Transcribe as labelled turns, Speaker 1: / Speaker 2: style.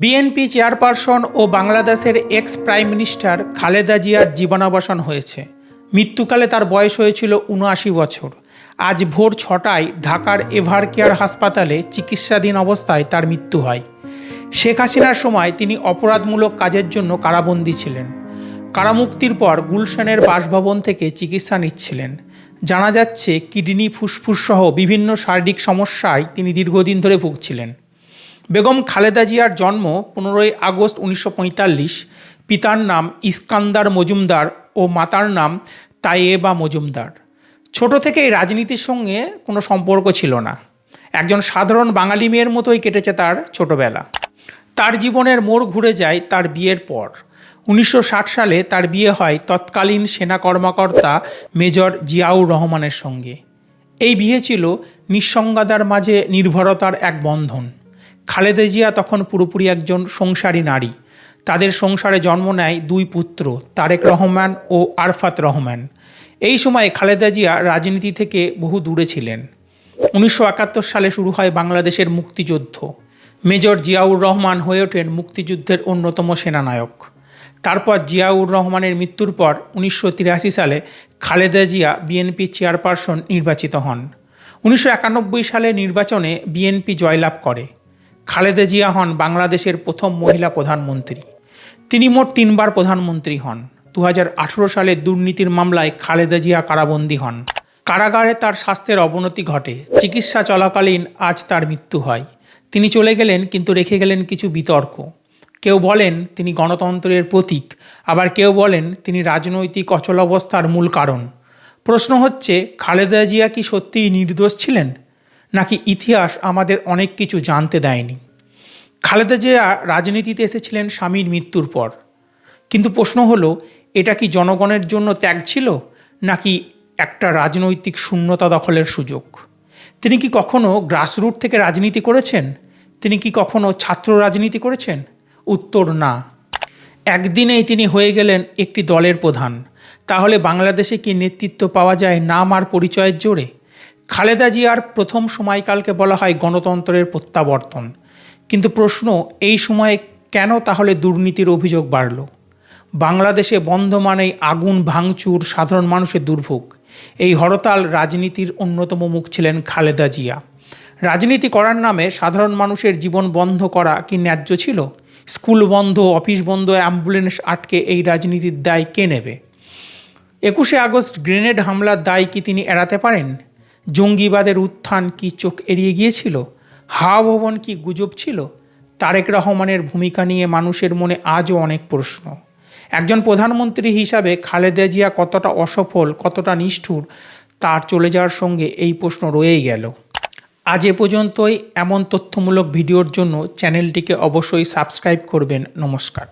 Speaker 1: BNP chairperson ও বাংলাদেশের x prime minister Khaleda জিয়ার জীবনাবসান হয়েছে। মৃত্যুকালে তার বয়স হয়েছিল উনআশি বছর। আজ ভোর ছটায় ঢাকার এভার কেয়ার হাসপাতালে চিকিৎসাধীন অবস্থায় তার মৃত্যু হয়। শেখ হাসিনার সময় তিনি অপরাধমূলক কাজের জন্য কারাবন্দী ছিলেন। কারামুক্তির পর গুলশানের বাসভবন থেকে চিকিৎসা নিচ্ছিলেন। জানা যাচ্ছে, কিডনি ফুসফুস সহ বিভিন্ন শারীরিক সমস্যায় তিনি দীর্ঘদিন ধরে ভুগছিলেন। বেগম খালেদা জিয়ার জন্ম পনেরোই আগস্ট উনিশশো পঁয়তাল্লিশ। পিতার নাম ইস্কান্দার মজুমদার ও মাতার নাম তাইয়েবা মজুমদার। ছোট থেকেই রাজনীতির সঙ্গে কোনো সম্পর্ক ছিল না। একজন সাধারণ বাঙালি মেয়ের মতোই কেটেছে তার ছোটবেলা। তার জীবনের মোড় ঘুরে যায় তার বিয়ের পর। উনিশশো ষাট সালে তার বিয়ে হয় তৎকালীন সেনা কর্মকর্তা মেজর জিয়াউর রহমানের সঙ্গে। এই বিয়ে ছিল নিঃসঙ্গতার মাঝে নির্ভরতার এক বন্ধন। খালেদা জিয়া তখন পুরোপুরি একজন সংসারী নারী। তাদের সংসারে জন্ম নেয় দুই পুত্র, তারেক রহমান ও আরফাত রহমান। এই সময় খালেদা জিয়া রাজনীতি থেকে বহু দূরে ছিলেন। উনিশশো একাত্তর সালে শুরু হয় বাংলাদেশের মুক্তিযুদ্ধ। মেজর জিয়াউর রহমান হয়ে ওঠেন মুক্তিযুদ্ধের অন্যতম সেনানায়ক। তারপর জিয়াউর রহমানের মৃত্যুর পর উনিশশো তিরাশি সালে খালেদা জিয়া বিএনপি চেয়ারপারসন নির্বাচিত হন। উনিশশো একানব্বই সালে নির্বাচনে বিএনপি জয়লাভ করে। খালেদা জিয়া হন বাংলাদেশের প্রথম মহিলা প্রধানমন্ত্রী। তিনি মোট তিনবার প্রধানমন্ত্রী হন। দু হাজার আঠারো সালে দুর্নীতির মামলায় খালেদা জিয়া কারাবন্দী হন। কারাগারে তার স্বাস্থ্যের অবনতি ঘটে। চিকিৎসা চলাকালীন আজ তার মৃত্যু হয়। তিনি চলে গেলেন, কিন্তু রেখে গেলেন কিছু বিতর্ক। কেউ বলেন তিনি গণতন্ত্রের প্রতীক, আবার কেউ বলেন তিনি রাজনৈতিক অচলাবস্থার মূল কারণ। প্রশ্ন হচ্ছে, খালেদা জিয়া কি সত্যিই নির্দোষ ছিলেন? নাকি ইতিহাস আমাদের অনেক কিছু জানতে দেয়নি? খালেদা জিয়া রাজনীতিতে এসেছিলেন স্বামীর মৃত্যুর পর। কিন্তু প্রশ্ন হলো, এটা কি জনগণের জন্য ত্যাগ ছিল, নাকি একটা রাজনৈতিক শূন্যতা দখলের সুযোগ? তিনি কি কখনো গ্রাসরুট থেকে রাজনীতি করেছেন? তিনি কি কখনো ছাত্র রাজনীতি করেছেন? উত্তর না। একদিনেই তিনি হয়ে গেলেন একটি দলের প্রধান। তাহলে বাংলাদেশে কি নেতৃত্ব পাওয়া যায় নাম আর পরিচয়ের জোরে? খালেদা জিয়ার প্রথম সময়কালকে বলা হয় গণতন্ত্রের প্রত্যাবর্তন। কিন্তু প্রশ্ন, এই সময়ে কেন তাহলে দুর্নীতির অভিযোগ বাড়ল? বাংলাদেশে বন্ধ মানেই আগুন, ভাঙচুর, সাধারণ মানুষের দুর্ভোগ। এই হরতাল রাজনীতির অন্যতম মুখ ছিলেন খালেদা জিয়া। রাজনীতি করার নামে সাধারণ মানুষের জীবন বন্ধ করা কি ন্যায্য ছিল? স্কুল বন্ধ, অফিস বন্ধ, অ্যাম্বুলেন্স আটকে এই রাজনীতির দায় কে নেবে? একুশে আগস্ট গ্রেনেড হামলার দায় কি তিনি এড়াতে পারেন? জঙ্গিবাদের উত্থান কি চোখ এড়িয়ে গিয়েছিল? হাওয়া ভবন কি গুজব ছিল? তারেক রহমানের ভূমিকা নিয়ে মানুষের মনে আজও অনেক প্রশ্ন। একজন প্রধানমন্ত্রী হিসাবে খালেদা জিয়া কতটা অসফল, কতটা নিষ্ঠুর, তার চলে যাওয়ার সঙ্গে এই প্রশ্ন রয়েই গেল। আজ এ পর্যন্তই। এমন তথ্যমূলক ভিডিওর জন্য চ্যানেলটিকে অবশ্যই সাবস্ক্রাইব করবেন। নমস্কার।